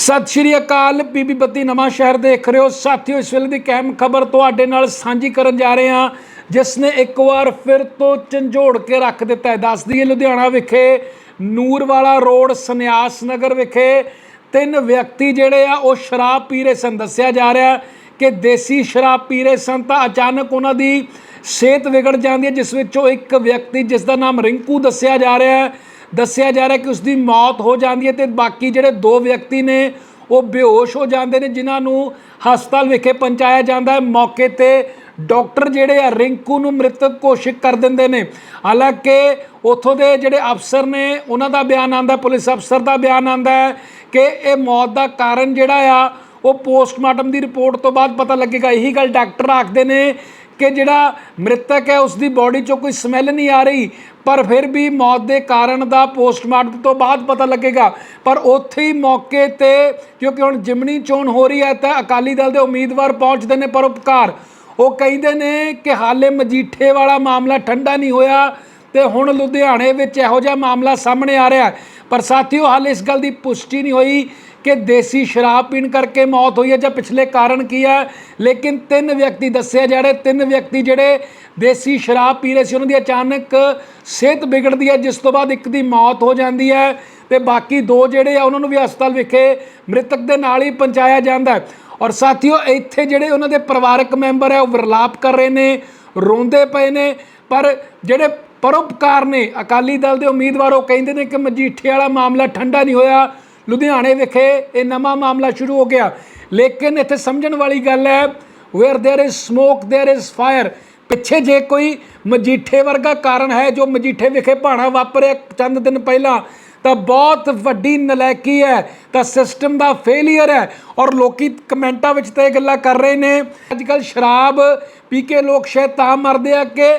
ਸਤਿ ਸ਼੍ਰੀ ਅਕਾਲ ਪੀਪੀ ਬੱਤੀ ਨਵਾਂ ਸ਼ਹਿਰ ਦੇਖ ਰਹੇ ਹੋ। ਸਾਥੀਓ, ਇਸ ਵੇਲੇ ਦੀ ਕਾਇਮ ਖਬਰ ਤੁਹਾਡੇ ਨਾਲ ਸਾਂਝੀ ਕਰਨ ਜਾ ਰਹੇ ਹਾਂ, ਜਿਸ ਨੇ ਇੱਕ ਵਾਰ ਫਿਰ ਤੋਂ ਝੰਜੋੜ ਕੇ ਰੱਖ ਦਿੱਤਾ ਹੈ। ਦੱਸ ਦਈਏ, ਲੁਧਿਆਣਾ ਵਿਖੇ, ਨੂਰਵਾਲਾ ਰੋਡ, ਸੰਨਿਆਸ ਨਗਰ ਵਿਖੇ ਤਿੰਨ ਵਿਅਕਤੀ ਜਿਹੜੇ ਆ, ਉਹ ਸ਼ਰਾਬ ਪੀ ਰਹੇ ਸਨ। ਦੱਸਿਆ ਜਾ ਰਿਹਾ ਕਿ ਦੇਸੀ ਸ਼ਰਾਬ ਪੀ ਰਹੇ ਸਨ ਤਾਂ ਅਚਾਨਕ ਉਹਨਾਂ ਦੀ ਸਿਹਤ ਵਿਗੜ ਜਾਂਦੀ ਹੈ, ਜਿਸ ਵਿੱਚੋਂ ਇੱਕ ਵਿਅਕਤੀ, ਜਿਸ ਦਾ ਨਾਮ ਰਿੰਕੂ ਦੱਸਿਆ ਜਾ ਰਿਹਾ ਹੈ। ਦੱਸਿਆ ਜਾ ਰਿਹਾ ਕਿ ਉਸ ਦੀ ਮੌਤ ਹੋ ਜਾਂਦੀ ਹੈ ਤੇ ਬਾਕੀ ਜਿਹੜੇ ਦੋ ਵਿਅਕਤੀ ਨੇ, ਉਹ ਬੇਹੋਸ਼ ਹੋ ਜਾਂਦੇ ਨੇ, ਜਿਨ੍ਹਾਂ ਨੂੰ ਹਸਪਤਾਲ ਵਿਖੇ ਪਹੁੰਚਾਇਆ ਜਾਂਦਾ ਹੈ। ਮੌਕੇ ਤੇ ਡਾਕਟਰ ਜਿਹੜੇ ਆ, ਰਿੰਕੂ ਨੂੰ ਮ੍ਰਿਤਕ ਘੋਸ਼ਿਤ ਕਰ ਦਿੰਦੇ ਨੇ। ਹਾਲਾਂਕਿ ਉਥੋਂ ਦੇ ਜਿਹੜੇ ਅਫਸਰ ਨੇ, ਉਹਨਾਂ ਦਾ ਬਿਆਨ ਆਂਦਾ ਪੁਲਿਸ ਅਫਸਰ ਦਾ ਬਿਆਨ ਆਂਦਾ ਹੈ ਕਿ ਇਹ ਮੌਤ ਦਾ ਕਾਰਨ ਜਿਹੜਾ ਆ, ਉਹ ਪੋਸਟਮਾਰਟਮ ਦੀ ਰਿਪੋਰਟ ਤੋਂ ਬਾਅਦ ਪਤਾ ਲੱਗੇਗਾ। ਇਹੀ ਗੱਲ ਡਾਕਟਰ ਆਖਦੇ ਨੇ ਕਿ ਜਿਹੜਾ ਮ੍ਰਿਤਕ ਹੈ ਉਸ ਦੀ ਬਾਡੀ ਚੋਂ ਕੋਈ ਸਮੈਲ ਨਹੀਂ ਆ ਰਹੀ, ਪਰ ਫਿਰ ਵੀ ਮੌਤ ਦੇ ਕਾਰਨ ਦਾ ਪੋਸਟਮਾਰਟਮ ਤੋਂ ਬਾਅਦ ਪਤਾ ਲੱਗੇਗਾ। ਪਰ ਉੱਥੇ ਹੀ ਮੌਕੇ ਤੇ, ਕਿਉਂਕਿ ਹੁਣ ਜਿਮਣੀ ਚੋਣ ਹੋ ਰਹੀ ਹੈ, ਤਾਂ ਅਕਾਲੀ ਦਲ ਦੇ ਉਮੀਦਵਾਰ ਪਹੁੰਚਦੇ ਨੇ ਪਰਉਪਕਾਰ ਉਹ ਕਹਿੰਦੇ ਨੇ ਕਿ ਹਾਲੇ ਮਜੀਠੇ ਵਾਲਾ ਮਾਮਲਾ ਠੰਡਾ ਨਹੀਂ ਹੋਇਆ। ਤੇ ਹੁਣ ਲੁਧਿਆਣੇ ਵਿੱਚ ਇਹੋ ਜਿਹਾ ਮਾਮਲਾ ਸਾਹਮਣੇ ਆ ਰਿਹਾ ਪਰ ਸਾਥੀਓ, ਹਾਲੇ ਇਸ ਗੱਲ ਦੀ ਪੁਸ਼ਟੀ ਨਹੀਂ ਹੋਈ ਕਿ ਦੇਸੀ ਸ਼ਰਾਬ ਪੀਣ ਕਰਕੇ ਮੌਤ ਹੋਈ ਹੈ ਜਾਂ ਪਿਛਲੇ ਕਾਰਨ ਕੀ ਹੈ। ਲੇਕਿਨ ਤਿੰਨ ਵਿਅਕਤੀ ਦੱਸਿਆ ਜਾ ਰਹੇ, ਤਿੰਨ ਵਿਅਕਤੀ ਜਿਹੜੇ ਦੇਸੀ ਸ਼ਰਾਬ ਪੀ ਰਹੇ ਸੀ, ਉਹਨਾਂ ਦੀ ਅਚਾਨਕ ਸਿਹਤ ਵਿਗੜਦੀ ਹੈ, ਜਿਸ ਤੋਂ ਬਾਅਦ ਇੱਕ ਦੀ ਮੌਤ ਹੋ ਜਾਂਦੀ ਹੈ ਤੇ ਬਾਕੀ ਦੋ ਜਿਹੜੇ ਆ, ਉਹਨਾਂ ਨੂੰ ਵੀ ਹਸਪਤਾਲ ਵਿਖੇ ਮ੍ਰਿਤਕ ਦੇ ਨਾਲ ਹੀ ਪਹੁੰਚਾਇਆ ਜਾਂਦਾ ਹੈ। ਔਰ ਸਾਥੀਓ, ਇੱਥੇ ਜਿਹੜੇ ਉਹਨਾਂ ਦੇ ਪਰਿਵਾਰਕ ਮੈਂਬਰ ਹੈ, ਉਹ ਵਿਰਲਾਪ ਕਰ ਰਹੇ ਨੇ, ਰੋਂਦੇ ਪਏ ਨੇ, ਪਰ ਜਿਹੜੇ ਪਰਉਪਕਾਰ ਨੇ ਅਕਾਲੀ ਦਲ ਦੇ ਉਮੀਦਵਾਰ ਉਹ ਕਹਿੰਦੇ ਨੇ ਕਿ ਮਜੀਠੇ ਵਾਲਾ ਮਾਮਲਾ ਠੰਡਾ ਨਹੀਂ ਹੋਇਆ ਲੁਧਿਆਣੇ ਵਿਖੇ ਇਹ ਨਵਾਂ ਮਾਮਲਾ ਸ਼ੁਰੂ ਹੋ ਗਿਆ ਲੇਕਿਨ ਇੱਥੇ ਸਮਝਣ ਵਾਲੀ ਗੱਲ ਹੈ where there is smoke there is fire ਪਿੱਛੇ ਜੇ ਕੋਈ ਮਜੀਠੇ ਵਰਗਾ ਕਾਰਨ ਹੈ ਜੋ ਮਜੀਠੇ ਵਿਖੇ ਭਾਣਾ ਵਾਪਰਿਆ ਚੰਦ ਦਿਨ ਪਹਿਲਾਂ ਤਾਂ ਬਹੁਤ ਵੱਡੀ ਨਲਾਇਕੀ ਹੈ ਤਾਂ ਸਿਸਟਮ ਦਾ ਫੇਲਿਅਰ ਹੈ ਔਰ ਲੋਕੀ ਕਮੈਂਟਾਂ ਵਿੱਚ ਤਾਂ ਇਹ ਗੱਲਾਂ ਕਰ ਰਹੇ ਨੇ ਅੱਜ ਕੱਲ ਸ਼ਰਾਬ ਪੀ ਕੇ ਲੋਕ ਸ਼ਾਇਦ ਤਾਂ ਮਰਦੇ ਆ ਕਿ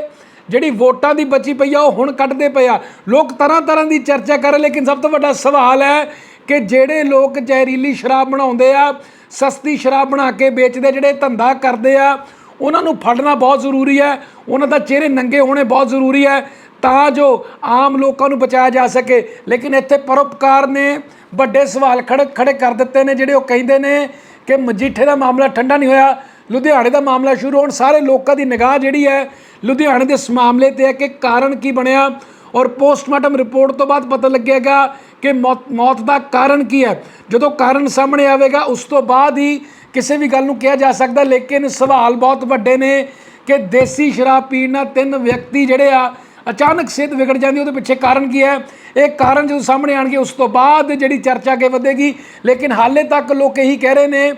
ਜਿਹੜੀ ਵੋਟਾਂ ਦੀ ਬਚੀ ਪਈ ਆ, ਉਹ ਹੁਣ ਕੱਢਦੇ ਪਏ ਆ। ਲੋਕ ਤਰ੍ਹਾਂ ਤਰ੍ਹਾਂ ਦੀ ਚਰਚਾ ਕਰ ਲੇਕਿਨ ਸਭ ਤੋਂ ਵੱਡਾ ਸਵਾਲ ਹੈ ਕਿ ਜਿਹੜੇ ਲੋਕ ਜ਼ਹਿਰੀਲੀ ਸ਼ਰਾਬ ਬਣਾਉਂਦੇ ਆ, ਸਸਤੀ ਸ਼ਰਾਬ ਬਣਾ ਕੇ ਵੇਚਦੇ, ਜਿਹੜੇ ਧੰਦਾ ਕਰਦੇ ਆ, ਉਹਨਾਂ ਨੂੰ ਫੜਨਾ ਬਹੁਤ ਜ਼ਰੂਰੀ ਹੈ, ਉਹਨਾਂ ਦਾ ਚਿਹਰੇ ਨੰਗੇ ਹੋਣੇ ਬਹੁਤ ਜ਼ਰੂਰੀ ਹੈ, ਤਾਂ ਜੋ ਆਮ ਲੋਕਾਂ ਨੂੰ ਬਚਾਇਆ ਜਾ ਸਕੇ। ਲੇਕਿਨ ਇੱਥੇ ਪਰਉਪਕਾਰ ਨੇ ਵੱਡੇ ਸਵਾਲ ਖੜੇ ਖੜੇ ਕਰ ਦਿੱਤੇ ਨੇ, ਜਿਹੜੇ ਉਹ ਕਹਿੰਦੇ ਨੇ ਕਿ ਮਜੀਠੇ ਦਾ ਮਾਮਲਾ ਠੰਡਾ ਨਹੀਂ ਹੋਇਆ, ਲੁਧਿਆਣੇ ਦਾ ਮਾਮਲਾ ਸ਼ੁਰੂ ਹੋਣ, ਸਾਰੇ ਲੋਕਾਂ ਦੀ ਨਿਗਾਹ ਜਿਹੜੀ ਹੈ ਲੁਧਿਆਣੇ ਦੇ ਇਸ ਮਾਮਲੇ ਤੇ ਹੈ ਕਿ ਕਾਰਨ ਕੀ ਬਣਿਆ ਔਰ ਪੋਸਟਮਾਰਟਮ ਰਿਪੋਰਟ ਤੋਂ ਬਾਅਦ ਪਤਾ ਲੱਗੇਗਾ ਕਿ ਮੌਤ ਮੌਤ ਦਾ ਕਾਰਨ ਕੀ ਹੈ। ਜਦੋਂ ਕਾਰਨ ਸਾਹਮਣੇ ਆਵੇਗਾ, ਉਸ ਤੋਂ ਬਾਅਦ ਹੀ ਕਿਸੇ ਵੀ ਗੱਲ ਨੂੰ ਕਿਹਾ ਜਾ ਸਕਦਾ, ਲੇਕਿਨ ਸਵਾਲ ਬਹੁਤ ਵੱਡੇ ਨੇ ਕਿ ਦੇਸੀ ਸ਼ਰਾਬ ਪੀਣ ਨਾਲ ਤਿੰਨ ਵਿਅਕਤੀ ਜਿਹੜੇ ਆ, ਅਚਾਨਕ ਸਿਹਤ ਵਿਗੜ ਜਾਂਦੀ ਉਹਦੇ ਪਿੱਛੇ ਕਾਰਨ ਕੀ ਹੈ? ਇਹ ਕਾਰਨ ਜਦੋਂ ਸਾਹਮਣੇ ਆਣਗੇ, ਉਸ ਤੋਂ ਬਾਅਦ ਜਿਹੜੀ ਚਰਚਾ ਅੱਗੇ ਵਧੇਗੀ। ਲੇਕਿਨ ਹਾਲੇ ਤੱਕ ਲੋਕ ਇਹੀ ਕਹਿ ਰਹੇ ਨੇ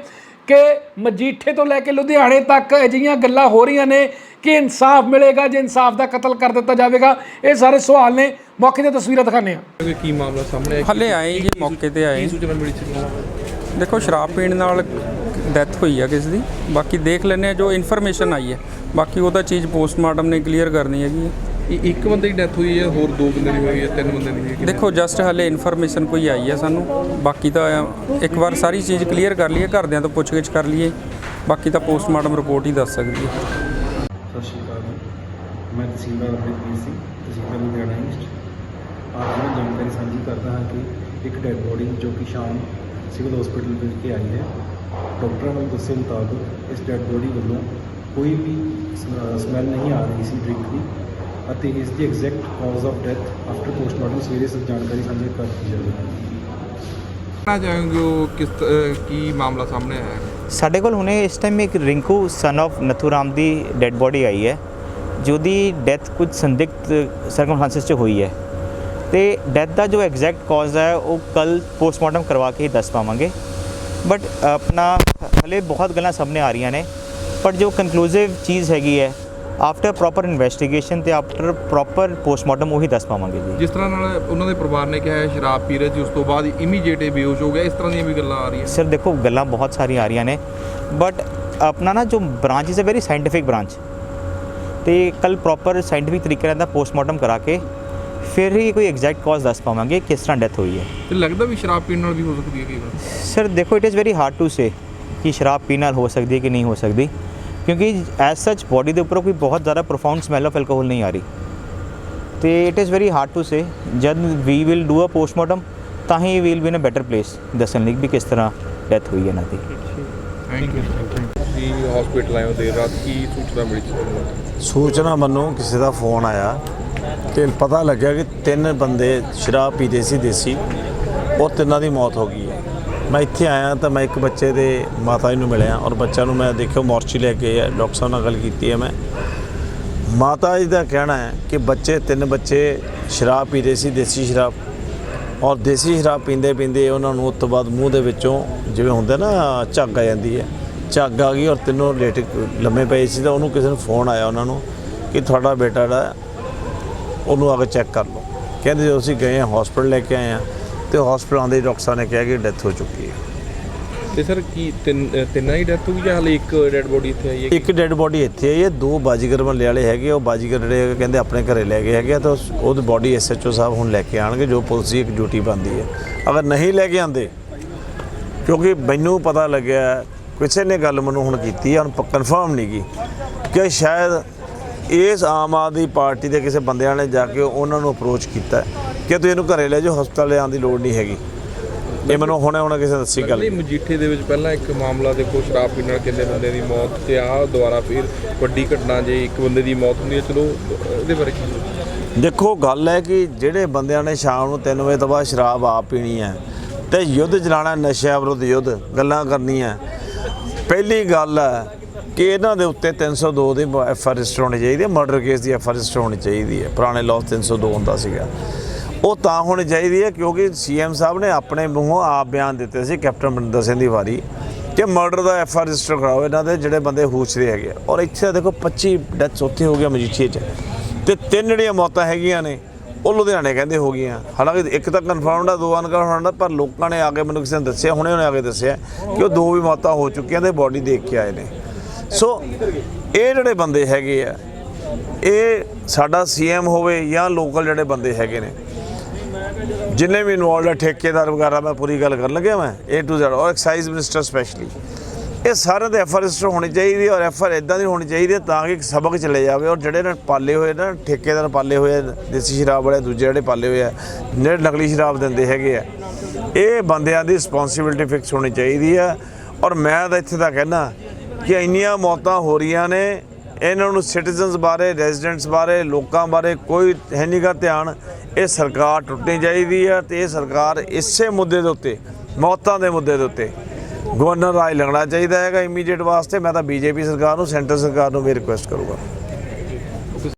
ਕਿ ਮਜੀਠੇ ਤੋਂ ਲੈ ਕੇ ਲੁਧਿਆਣੇ ਤੱਕ ਅਜਿਹੀਆਂ ਗੱਲਾਂ ਹੋ ਰਹੀਆਂ ਨੇ ਕਿ ਇਨਸਾਫ ਮਿਲੇਗਾ ਜੇ ਇਨਸਾਫ ਦਾ ਕਤਲ ਕਰ ਦਿੱਤਾ ਜਾਵੇਗਾ। ਇਹ ਸਾਰੇ ਸਵਾਲ ਨੇ। ਮੌਕੇ ਦੀਆਂ ਤਸਵੀਰਾਂ ਦਿਖਾਉਂਦੇ ਹਾਂ। ਕਿ ਕੀ ਮਾਮਲਾ ਸਾਹਮਣੇ ਆਇਆ? ਹਲੇ ਆਏ ਜੀ ਮੌਕੇ ਤੇ ਆਏ। ਕੀ ਸੂਚਨਾ ਮਿਲੀ ਸੀ? ਦੇਖੋ ਸ਼ਰਾਬ ਪੀਣ ਨਾਲ ਡੈਥ ਹੋਈ ਆ ਕਿਸ ਦੀ। ਬਾਕੀ ਦੇਖ ਲੈਂਦੇ ਆ ਜੋ ਇਨਫੋਰਮੇਸ਼ਨ ਆਈ ਹੈ। ਬਾਕੀ ਉਹਦਾ ਚੀਜ਼ ਪੋਸਟਮਾਰਟਮ ਨੇ ਕਲੀਅਰ ਕਰਨੀ ਹੈਗੀ ਹੈ। ਇਹ ਇੱਕ ਬੰਦੇ ਦੀ ਡੈਥ ਹੋਈ ਹੈ ਹੋਰ ਦੋ ਬੰਦੇ ਦੀ ਹੋਈ ਹੈ ਤਿੰਨ ਬੰਦੇ ਦੀ ਹੋਈ ਹੈ ਦੇਖੋ ਜਸਟ ਹਲੇ ਇਨਫੋਰਮੇਸ਼ਨ ਕੋਈ ਆਈ ਹੈ ਸਾਨੂੰ। ਬਾਕੀ ਤਾਂ ਇੱਕ ਵਾਰ ਸਾਰੀ ਚੀਜ਼ ਕਲੀਅਰ ਕਰ ਲਈਏ ਘਰਦਿਆਂ ਤੋਂ ਪੁੱਛਗਿੱਛ ਕਰ ਲਈਏ। ਬਾਕੀ ਤਾਂ ਪੋਸਟਮਾਰਟਮ ਰਿਪੋਰਟ ਹੀ ਦੱਸ ਸਕਦੀ ਹੈ। ਸਤਿ ਸ਼੍ਰੀ ਅਕਾਲ ਜੀ। ਮੈਂ ਤਹਿਸੀਲਦਾਰ ਅਮਰਿਤਪਾਲ ਸਿੰਘ ਤਹਿਸੀਲਦਾਰ ਲੁਧਿਆਣਾ ਈਸਟ ਆਪ ਨੂੰ ਜਾਣਕਾਰੀ ਸਾਂਝੀ ਕਰਦਾ ਹਾਂ ਕਿ ਇੱਕ ਡੈਡ ਬੋਡੀ ਜੋ ਕਿ ਸ਼ਾਮ ਸਿਵਲ ਹਸਪੀਟਲ ਵਿੱਚ ਕੇ ਆਈ ਹੈ ਡਾਕਟਰਾਂ ਨੂੰ ਦੱਸੇ ਮੁਤਾਬਕ ਇਸ ਡੈਡ ਬੋਡੀ ਵੱਲੋਂ ਕੋਈ ਵੀ ਸਮੈਲ ਨਹੀਂ ਆ ਰਹੀ ਸੀ ਡਰਿੰਕ ਦੀ। ਅਤੇ ਇਸ ਦੀ exact cause of death after postmortem ਸਭ ਜਾਣਕਾਰੀ ਸਾਂਝੀ ਕਰ ਦਿੱਤੀ ਜਾਵੇਗੀ। ਕਹਿਣਾ ਚਾਹਾਂਗੇ ਉਹ ਕਿਸ ਤ- ਕੀ ਮਾਮਲਾ ਸਾਹਮਣੇ ਆਇਆ? ਹੈ ਸਾਡੇ ਕੋਲ ਹੁਣੇ ਇਸ ਟਾਈਮ ਇੱਕ ਰਿੰਕੂ ਸਨ of ਨਥੂਰਾਮ ਦੀ ਡੈੱਡ ਬੋਡੀ ਆਈ ਹੈ ਜਿਹਦੀ ਡੈਥ ਕੁਝ ਸੰਦਿਗਧ ਸਰਕਮਸਟੈਂਸਸ 'ਚ ਹੋਈ ਹੈ। ਤੇ ਡੈਥ ਦਾ ਜੋ ਐਗਜ਼ੈਕਟ ਕਾਜ਼ ਹੈ ਉਹ ਕੱਲ ਪੋਸਟਮਾਰਟਮ ਕਰਵਾ ਕੇ ਹੀ ਦੱਸ ਪਾਵਾਂਗੇ। ਬਟ ਆਪਣਾ ਹਲੇ ਬਹੁਤ ਗੱਲਾਂ ਸਾਹਮਣੇ ਆ ਰਹੀਆਂ ਨੇ ਪਰ ਜੋ ਕਨਕਲੂਸਿਵ ਚੀਜ਼ ਹੈਗੀ ਹੈ ਆਫਟਰ ਪ੍ਰੋਪਰ ਇਨਵੈਸਟੀਗੇਸ਼ਨ ਤੇ ਆਫਟਰ ਪ੍ਰੋਪਰ ਪੋਸਟਮਾਰਟਮ ਉਹੀ ਦੱਸ ਪਾਵਾਂਗੇ ਜੀ। ਜਿਸ ਤਰ੍ਹਾਂ ਨਾਲ ਉਹਨਾਂ ਦੇ ਪਰਿਵਾਰ ਨੇ ਕਿਹਾ ਹੈ ਸ਼ਰਾਬ ਪੀ ਰਹੇ ਸੀ ਉਸ ਤੋਂ ਬਾਅਦ ਇਮੀਡੀਏਟ ਬੇਹੋਸ਼ ਹੋ ਗਿਆ। ਇਸ ਤਰ੍ਹਾਂ ਦੀਆਂ ਵੀ ਗੱਲਾਂ ਆ ਰਹੀਆਂ ਸਰ ਦੇਖੋ ਗੱਲਾਂ ਬਹੁਤ ਸਾਰੀਆਂ ਆ ਰਹੀਆਂ ਨੇ। ਬਟ ਆਪਣਾ ਨਾ ਜੋ branch is a very scientific branch ਤੇ ਕੱਲ ਪ੍ਰੋਪਰ ਸਾਇੰਟੀਫਿਕ ਤਰੀਕੇ ਨਾਲ ਦਾ ਪੋਸਟਮਾਰਟਮ ਕਰਾ ਕੇ ਫਿਰ ਹੀ ਕੋਈ ਐਗਜ਼ੈਕਟ ਕਾਜ਼ ਦੱਸ ਪਾਵਾਂਗੇ ਕਿਸ ਤਰ੍ਹਾਂ ਡੈਥ ਹੋਈ ਹੈ। ਤੇ ਲੱਗਦਾ ਵੀ ਸ਼ਰਾਬ ਪੀਣ ਨਾਲ ਵੀ ਹੋ ਸਕਦੀ ਹੈ ਕਈ ਵਾਰ। ਸਰ ਦੇਖੋ it is very hard to say ਕਿ ਸ਼ਰਾਬ ਪੀਣ ਨਾਲ ਹੋ ਸਕਦੀ ਹੈ ਕਿ ਨਹੀਂ ਹੋ ਸਕਦੀ। ਕਿਉਂਕਿ ਐਸ ਸੱਚ ਬਾਡੀ ਦੇ ਉੱਪਰ ਕੋਈ ਬਹੁਤ ਜ਼ਿਆਦਾ ਪ੍ਰੋਫਾਊਂਡ ਸਮੈਲ ਆਫ ਐਲਕੋਹਲ ਨਹੀਂ ਆ ਰਹੀ। ਤੇ it is very hard to say ਜਦ ਵੀ ਵਿਲ ਡੂ ਅ ਪੋਸਟਮਾਰਟਮ ਤਾਂ ਹੀ we'll be in a better place ਦੱਸਣ ਲਈ ਵੀ ਕਿਸ ਤਰ੍ਹਾਂ ਡੈਥ ਹੋਈ ਹੈ ਇਹਨਾਂ ਦੀ। ਥੈਂਕ ਯੂ ਜੀ ਹਸਪੀਟਲ ਆਏ ਹੋ ਦੇਰ ਰਾਤ ਕੀ ਸੂਚਨਾ ਮਿਲੀ ਮੈਨੂੰ ਕਿਸੇ ਦਾ ਫੋਨ ਆਇਆ ਕਿ ਪਤਾ ਲੱਗਿਆ ਕਿ ਤਿੰਨ ਬੰਦੇ ਸ਼ਰਾਬ ਪੀਦੇ ਸੀ ਦੇਸੀ ਉਹ ਤਿੰਨਾਂ ਦੀ ਮੌਤ ਹੋ ਗਈ। ਮੈਂ ਇੱਥੇ ਆਇਆ ਤਾਂ ਮੈਂ ਇੱਕ ਬੱਚੇ ਦੇ ਮਾਤਾ ਜੀ ਨੂੰ ਮਿਲਿਆ ਔਰ ਬੱਚਾ ਨੂੰ ਮੈਂ ਦੇਖਿਓ ਮੋਰਚੀ ਲੈ ਕੇ ਆਇਆ, ਡਾਕਟਰ ਸਾਹਿਬ ਨਾਲ ਗੱਲ ਕੀਤੀ ਹੈ ਮੈਂ। ਮਾਤਾ ਜੀ ਦਾ ਕਹਿਣਾ ਹੈ ਕਿ ਬੱਚੇ, ਤਿੰਨ ਬੱਚੇ ਸ਼ਰਾਬ ਪੀਦੇ ਸੀ, ਦੇਸੀ ਸ਼ਰਾਬ। ਔਰ ਦੇਸੀ ਸ਼ਰਾਬ ਪੀਂਦੇ ਪੀਂਦੇ ਉਹਨਾਂ ਨੂੰ ਉਸ ਤੋਂ ਬਾਅਦ ਮੂੰਹ ਦੇ ਵਿੱਚੋਂ ਜਿਵੇਂ ਹੁੰਦਾ ਨਾ, ਝੱਗ ਆ ਜਾਂਦੀ ਹੈ। ਝੱਗ ਆ ਗਈ ਔਰ ਤਿੰਨੋਂ ਲੇਟ ਲੰਮੇ ਪਏ ਸੀ ਤਾਂ ਉਹਨੂੰ ਕਿਸੇ ਨੂੰ ਫੋਨ ਆਇਆ ਉਹਨਾਂ ਨੂੰ ਕਿ ਤੁਹਾਡਾ ਬੇਟਾ ਜਿਹੜਾ ਉਹਨੂੰ ਆ ਕੇ ਚੈੱਕ ਕਰ ਲਓ। ਕਹਿੰਦੇ ਜਦੋਂ ਅਸੀਂ ਗਏ ਹਸਪੀਟਲ ਲੈ ਕੇ ਆਏ ਆ ਤੇ ਹਸਪੀਟਲ ਹੀ ਡਾਕਟਰ ਸਾਹਿਬ ਨੇ ਕਿਹਾ ਕਿ ਡੈਥ ਹੋ ਚੁੱਕੀ ਹੈ। ਤੇ ਸਰ ਕੀ ਤਿੰਨ ਤਿੰਨਾਂ ਹੀ ਡੈਥ ਹੋ ਗਈ ਜਾਂ ਹਾਲੇ ਇੱਕ ਡੈਡ ਬੋਡੀ ਇੱਥੇ ਆਈ ਹੈ? ਇੱਕ ਡੈੱਡ ਬੋਡੀ ਇੱਥੇ ਆਈ ਹੈ ਦੋ ਬਾਜੀਗਰ ਮਹੱਲੇ ਵਾਲੇ ਹੈਗੇ ਉਹ ਬਾਜੀਗਰ ਜਿਹੜੇ ਕਹਿੰਦੇ ਆਪਣੇ ਘਰੇ ਲੈ ਗਏ ਹੈਗੇ ਆ ਤਾਂ ਉਸ- ਉਹਦੀ ਬੋਡੀ ਐਸਐਚਓ ਸਾਹਿਬ ਹੁਣ ਲੈ ਕੇ ਆਣਗੇ ਜੋ ਪੁਲਿਸ ਦੀ ਇੱਕ ਡਿਊਟੀ ਬਣਦੀ ਹੈ। ਅਗਰ ਨਹੀਂ ਲੈ ਕੇ ਆਂਦੇ ਕਿਉਂਕਿ ਮੈਨੂੰ ਪਤਾ ਲੱਗਿਆ ਕਿਸੇ ਨੇ ਗੱਲ ਮੈਨੂੰ ਹੁਣ ਕੀਤੀ ਹੈ ਹੁਣ ਕਨਫਰਮ ਨਹੀਂ ਗੀ ਕਿ ਸ਼ਾਇਦ ਇਸ ਆਮ ਆਦਮੀ ਪਾਰਟੀ ਦੇ ਕਿਸੇ ਬੰਦਿਆਂ ਨੇ ਜਾ ਕੇ ਉਹਨਾਂ ਨੂੰ ਅਪਰੋਚ ਕੀਤਾ ਹੈ। ਕਿ ਤੂੰ ਇਹਨੂੰ ਘਰੇ ਲੈ ਜਾਓ ਹਸਪਤਾਲ ਲਿਆਉਣ ਦੀ ਲੋੜ ਨਹੀਂ ਹੈਗੀ। ਇਹ ਮੈਨੂੰ ਹੁਣੇ ਹੁਣੇ ਕਿਸੇ ਦੱਸੀ ਗੱਲ। ਪਹਿਲੇ ਮਜੀਠੇ ਦੇ ਵਿੱਚ ਪਹਿਲਾਂ ਇੱਕ ਮਾਮਲਾ ਦੇਖੋ ਸ਼ਰਾਬ ਪੀਣ ਨਾਲ ਕਿੰਨੇ ਬੰਦੇ ਦੀ ਮੌਤ ਤੇ ਆ ਦੁਬਾਰਾ ਫਿਰ ਵੱਡੀ ਘਟਨਾ ਜੇ ਇੱਕ ਬੰਦੇ ਦੀ ਮੌਤ ਹੁੰਦੀ ਹੈ ਚਲੋ ਇਹਦੇ ਬਾਰੇ ਕੀ ਦੇਖੋ ਗੱਲ ਹੈ ਕਿ ਜਿਹੜੇ ਬੰਦਿਆਂ ਨੇ ਸ਼ਾਮ ਨੂੰ 3 ਵਜੇ ਤੋਂ ਬਾਅਦ ਸ਼ਰਾਬ ਆਪ ਪੀਣੀ ਹੈ ਤੇ ਯੁੱਧ ਚਲਾਣਾ ਨਸ਼ਿਆਂ ਵਿਰੁੱਧ ਯੁੱਧ ਗੱਲਾਂ ਕਰਨੀਆਂ ਪਹਿਲੀ ਗੱਲ ਹੈ ਕਿ ਇਹਨਾਂ ਦੇ ਉੱਤੇ 302 ਦੀ ਐਫ ਆਰ ਰਜਿਸਟਰ ਹੋਣੀ ਚਾਹੀਦੀ ਹੈ ਮਰਡਰ ਕੇਸ ਦੀ ਐਫ ਆਰ ਰਜਿਸਟਰ ਹੋਣੀ ਚਾਹੀਦੀ ਹੈ। ਪੁਰਾਣੇ ਲਾਅ 302 ਹੁੰਦਾ ਸੀਗਾ। ਉਹ ਤਾਂ ਹੋਣੀ ਚਾਹੀਦੀ ਹੈ ਕਿਉਂਕਿ ਸੀਐਮ ਸਾਹਿਬ ਨੇ ਆਪਣੇ ਮੂੰਹੋਂ ਆਪ ਬਿਆਨ ਦਿੱਤੇ ਸੀ ਕੈਪਟਨ ਅਮਰਿੰਦਰ ਸਿੰਘ ਦੀ ਵਾਰੀ ਕਿ ਮਰਡਰ ਦਾ ਐਫ ਆਰ ਰਜਿਸਟਰ ਕਰਾਓ ਇਹਨਾਂ ਦੇ, ਜਿਹੜੇ ਬੰਦੇ ਹੂਚਦੇ ਹੈਗੇ ਆ। ਔਰ ਇੱਥੇ ਦੇਖੋ 25 ਡੈਥਸ ਉੱਥੇ ਹੋ ਗਿਆ ਮਜੀਠੀਏ 'ਚ। ਤੇ ਤਿੰਨ ਜਿਹੜੀਆਂ ਮੌਤਾਂ ਹੈਗੀਆਂ ਨੇ, ਉਹ ਲੁਧਿਆਣੇ ਕਹਿੰਦੇ ਹੋ ਗਈਆਂ। ਹਾਲਾਂਕਿ ਇੱਕ ਤਾਂ ਕਨਫਰਮਡ ਆ, ਦੋ ਅਨਕਨਫਰਮਡ ਆ, ਪਰ ਲੋਕਾਂ ਨੇ ਆ ਕੇ ਮੈਨੂੰ ਕਿਸੇ ਨੇ ਦੱਸਿਆ, ਹੁਣੇ ਉਹਨੇ ਆ ਕੇ ਦੱਸਿਆ ਕਿ ਉਹ ਦੋ ਵੀ ਮੌਤਾਂ ਹੋ ਚੁੱਕੀਆਂ ਤੇ ਬੋਡੀ ਦੇਖ ਕੇ ਆਏ ਨੇ। ਸੋ ਇਹ ਜਿਹੜੇ ਬੰਦੇ ਹੈਗੇ ਆ, ਇਹ ਸਾਡਾ ਸੀਐਮ ਹੋਵੇ ਜਾਂ ਲੋਕਲ ਜਿਹੜੇ ਬੰਦੇ ਹੈਗੇ ਨੇ ਜਿੰਨੇ ਵੀ ਇਨਵੋਲਡ ਆ ਠੇਕੇਦਾਰ ਵਗੈਰਾ ਮੈਂ ਪੂਰੀ ਗੱਲ ਕਰਨ ਲੱਗਿਆ ਮੈਂ A to Z ਔਰ ਐਕਸਾਈਜ਼ ਮਿਨਿਸਟਰ ਸਪੈਸ਼ਲੀ ਇਹ ਸਾਰਿਆਂ ਦੇ ਐਫ ਆਰ ਰਜਿਸਟਰ ਹੋਣੀ ਚਾਹੀਦੀ ਹੈ ਔਰ ਐਫ ਆਰ ਇਦਾਂ ਦੀ ਹੋਣੀ ਚਾਹੀਦੀ ਹੈ ਤਾਂ ਕਿ ਇੱਕ ਸਬਕ ਚਲੇ ਜਾਵੇ ਔਰ ਜਿਹੜੇ ਨੇ ਪਾਲੇ ਹੋਏ ਨਾ ਠੇਕੇਦਾਰ ਪਾਲੇ ਹੋਏ ਆ, ਦੇਸੀ ਸ਼ਰਾਬ ਵਾਲੇ ਦੂਜੇ ਜਿਹੜੇ ਪਾਲੇ ਹੋਏ ਆ ਜਿਹੜੇ ਨਕਲੀ ਸ਼ਰਾਬ ਦਿੰਦੇ ਹੈਗੇ ਆ ਇਹ ਬੰਦਿਆਂ ਦੀ ਰਿਸਪੌਂਸਿਬਿਲਟੀ ਫਿਕਸ ਹੋਣੀ ਚਾਹੀਦੀ ਆ ਔਰ ਮੈਂ ਤਾਂ ਇੱਥੇ ਤਾਂ ਕਹਿਣਾ ਕਿ ਇੰਨੀਆਂ ਮੌਤਾਂ ਹੋ ਰਹੀਆਂ ਨੇ ਇਹਨਾਂ ਨੂੰ ਸਿਟੀਜ਼ਨਸ ਬਾਰੇ ਰੈਜ਼ੀਡੈਂਟਸ ਬਾਰੇ ਲੋਕਾਂ ਬਾਰੇ ਕੋਈ ਹੈ ਨਹੀਂ ਗਾ ਧਿਆਨ ਇਹ ਸਰਕਾਰ ਟੁੱਟਣੀ ਚਾਹੀਦੀ ਆ ਤੇ ਇਹ ਸਰਕਾਰ ਇਸੇ ਮੁੱਦੇ ਦੇ ਉੱਤੇ, ਮੌਤਾਂ ਦੇ ਮੁੱਦੇ ਦੇ ਉੱਤੇ ਗਵਰਨਰ ਰਾਜ ਲੱਗਣਾ ਚਾਹੀਦਾ ਹੈਗਾ ਇਮੀਡੀਏਟ ਵਾਸਤੇ। ਮੈਂ ਤਾਂ ਬੀਜੇਪੀ ਸਰਕਾਰ ਨੂੰ, ਸੈਂਟਰ ਸਰਕਾਰ ਨੂੰ ਵੀ ਰਿਕੁਐਸਟ ਕਰੂੰਗਾ।